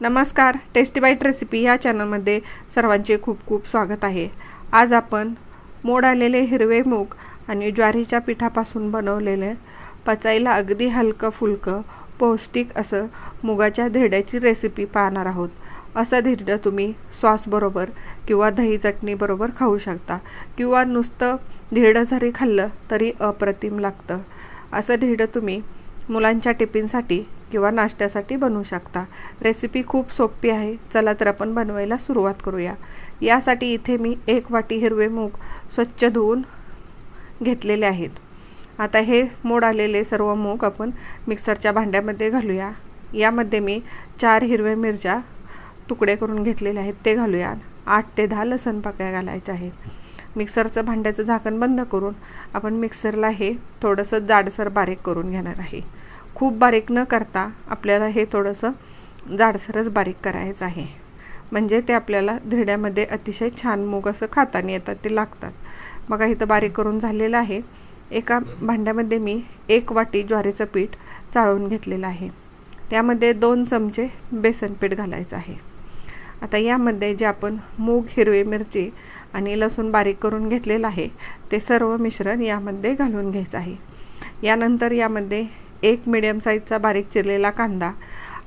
नमस्कार tasty bite recipe या चॅनलमध्ये सर्वांचे खूप खूप स्वागत आहे. आज आपण मोड आलेले हिरवे मूग आणि ज्वारीच्या पिठापासून बनवलेले पचायला अगदी हलकं फुलकं पौष्टिक असं मुगाच्या धिरड्याची रेसिपी पाहणार आहोत. असं धिरडं तुम्ही सॉसबरोबर किंवा दही चटणीबरोबर खाऊ शकता किंवा नुसतं धिरडं जरी खाल्लं तरी अप्रतिम लागतं. असं धिरडं तुम्ही मुलांच्या टिफिनसाठी किंवा नाश्त्यासाठी बनवू शकता. रेसिपी खूप सोपी आहे. चला तर आपण बनवायला सुरुवात करूया. यासाठी इथे मी एक वाटी हिरवे मूग स्वच्छ धुवून घेतलेले आहेत. आता हे मोड आलेले सर्व मूग आपण मिक्सरच्या भांड्यामध्ये घालूया. यामध्ये मी चार हिरव्या मिरच्या तुकडे करून घेतलेले आहेत. ते घालूया. आठ ते दहा लसण पाकळ्या घालायच्या आहेत. मिक्सरचं भांड्याचं झाकण बंद करून आपण मिक्सरला हे थोडंसं जाडसर बारीक करून घेणार आहे. खूप बारीक न करता आपल्याला हे थोडंसं जाडसरच बारीक करायचं आहे. म्हणजे ते आपल्याला धिरड्यामध्ये अतिशय छान मूग असं खाताना येतात ते लागतात. बघा इथं बारीक करून झालेलं आहे. एका भांड्यामध्ये मी एक वाटी ज्वारीचं पीठ चाळून घेतलेलं आहे. त्यामध्ये दोन चमचे बेसन पीठ घालायचं आहे. आता यामध्ये जे आपण मूग हिरवी मिरची आणि लसूण बारीक करून घेतलेलं आहे ते सर्व मिश्रण यामध्ये घालून घ्यायचं आहे. यानंतर यामध्ये एक मिडियम साईजचा बारीक चिरलेला कांदा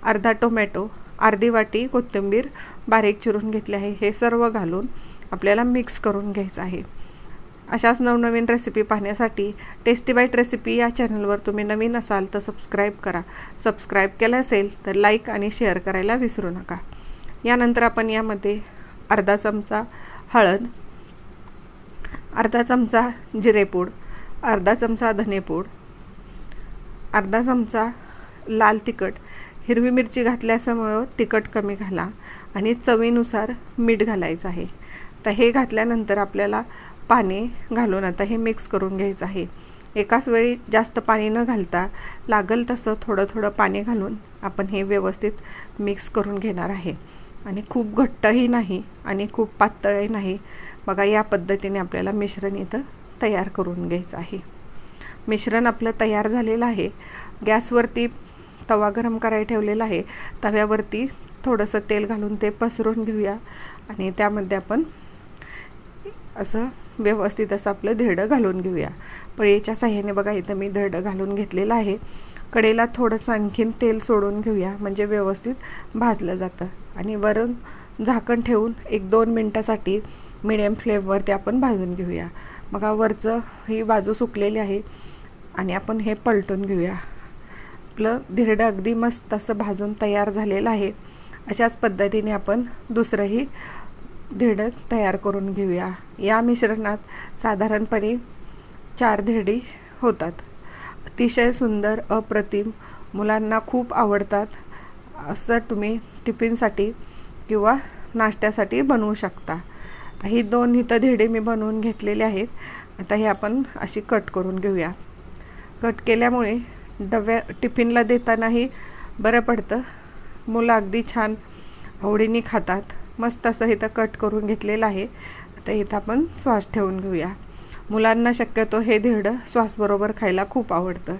अर्धा टोमॅटो अर्धी वाटी कोथिंबीर बारीक चिरून घेतले आहे. हे सर्व घालून आपल्याला मिक्स करून घ्यायचं आहे. अशाच नवनवीन रेसिपी पाहण्यासाठी टेस्टी बाईट रेसिपी या चॅनलवर तुम्ही नवीन असाल तर सबस्क्राईब करा. सबस्क्राईब केलं असेल तर लाईक आणि शेअर करायला विसरू नका. यानंतर आपण यामध्ये अर्धा चमचा हळद अर्धा चमचा जिरेपूड अर्धा चमचा धनेपूड अर्धा चमचा लाल तिखट. हिरवी मिरची घातल्यासमुळं तिखट कमी घाला आणि चवीनुसार मीठ घालायचं आहे. तर हे घातल्यानंतर आपल्याला पाणी घालून आता हे मिक्स करून घ्यायचं आहे. एकाच वेळी जास्त पाणी न घालता लागल तसं थोडं थोडं पाणी घालून आपण हे व्यवस्थित मिक्स करून घेणार आहे. आणि खूप घट्टही नाही आणि खूप पातळही नाही. बघा या पद्धतीने आपल्याला मिश्रण इथं तयार करून घ्यायचं आहे. मिश्रण आपलं तयार झालेलं आहे. गॅसवरती तवा गरम करायला ठेवलेला आहे. तव्यावरती थोडंसं तेल घालून ते पसरून घेऊया आणि त्यामध्ये आपण असं व्यवस्थित असं आपलं धेडं घालून घेऊया. पळीच्या साह्याने बघा इथं मी धडं घालून घेतलेलं आहे. कडेला थोडंसं आणखीन तेल सोडून घेऊया. म्हणजे व्यवस्थित भाजलं जातं. आणि वरून झाकण ठेवून एक दोन मिनटासाठी मिडियम फ्लेमवरती आपण भाजून घेऊया. मग वरचं ही बाजू सुकलेली आहे आणि आपण हे पलटून घेऊया. आपलं धिरडं अगदी मस्त असं भाजून तयार झालेलं आहे. अशाच पद्धतीने आपण दुसरंही धिरडं तयार करून घेऊया. या मिश्रणात साधारणपणे चार धिरडी होतात. अतिशय सुंदर अप्रतिम. मुलांना खूप आवडतात. असं तुम्ही टिफिनसाठी किंवा नाश्त्यासाठी बनवू शकता. ही दोन इथं धेडे मी बनवून घेतलेले आहेत. आता हे आपण अशी कट करून घेऊया. कट केल्यामुळे डब्या टिफिनला देतानाही बरं पडतं. मुलं अगदी छान आवडीने खातात. मस्त असं इथं कट करून घेतलेलं आहे. आता इथं आपण श्वास ठेवून घेऊया. मुलांना शक्यतो हे धिरडं श्वासबरोबर खायला खूप आवडतं.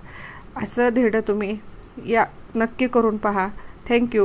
असं धिरडं तुम्ही या नक्की करून पहा. थँक्यू